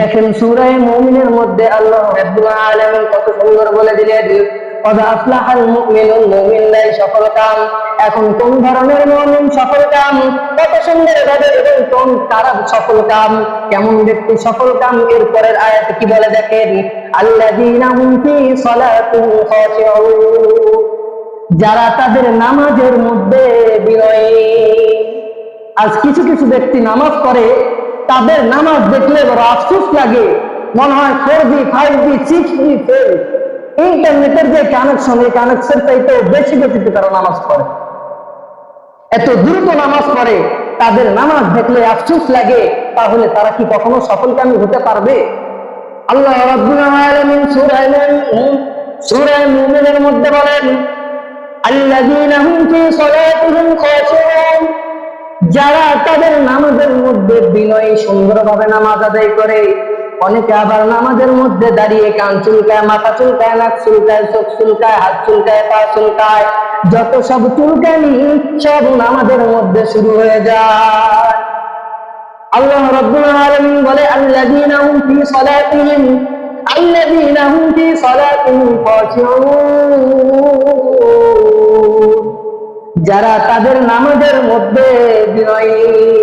দেখেন সূরায়ে মুমিনের মধ্যে আল্লাহ রাব্বুল আলামিন কত সুন্দর বলে দিলেন, কদ আফলাহাল মুমিনুন সফল কাম। এখন কোন ধরনের মুমিন সফল কাম? কত সুন্দর ভাবে এবং কোন তারা সফল কাম? কেমন ব্যক্তি সফল কাম? এর পরের আয়াতে কি বলে দেখেন হুম ফি খাশিউন। যারা তাদের নামাজের মধ্যে বিনয়ী। আজ কিছু কিছু ব্যক্তি নামাজ পড়ে তাদের নামাজ দেখলে বড় আফসোস লাগে। মনে হয় four G five G six G fail ইন্টারনেটের যে কানেকশন এই কানেকশন চাইতে বেশি গতিতে তারা নামাজ পড়ে। এত দ্রুত নামাজ পড়ে, তাদের নামাজ দেখলে আফসোস লাগে, তাহলে তারা কি কখনো সফলকামী হতে পারবে? আল্লাহ রাব্বুল আলামিন সূরা সূরা মুমিনের মধ্যে বলেন, আল্লাযীনা হুম ফি সালাতিহিম যারা তাদের নামাজের মধ্যে বিনয়ী সুন্দরভাবে নামাজ আদায় করে, অনেকে আবার নামাজের মধ্যে দাঁড়িয়ে কান চুলকায়, মাথা চুলকায়, নাক চুলকায়, চোখ চুলকায়, হাত চুলকায়, পা চুলকায়, যত সব চুলকানি, সব নামাজের মধ্যে শুরু হয়ে যায়। আল্লাহ রাব্বুল আলামিন বলে, আল্লাযীনা হুম ফি সালাতিহিম, আল্লাযীনা হুম ফি সালাতিহিম খাশিউন। যারা তাদের নামাজের মধ্যে বিনয়ী।